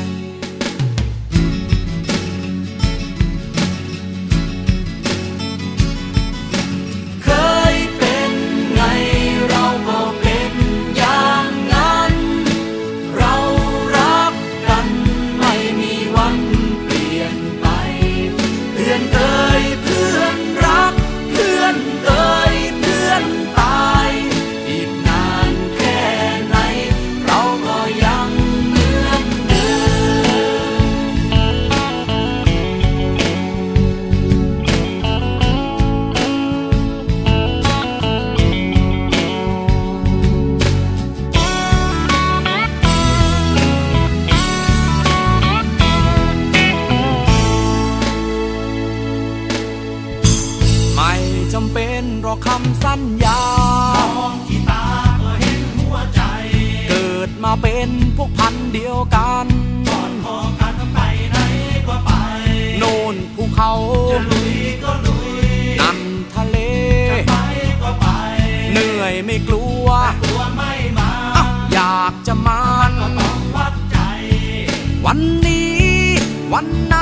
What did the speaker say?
ำเป็นหรอกคำสัญญามองที่ตาก็เห็นหัวใจ เกิดมาเป็นพวกพันเดียวกันก่อนพอกันไปไหนก็ไป โน่นภูเขาจะลุยก็ลุยนั่นทะเลจะไปก็ไป เหนื่อยไม่กลัวตัวไม่มาออยากจะมันก็ต้องวัดใจวันนี้วันไหน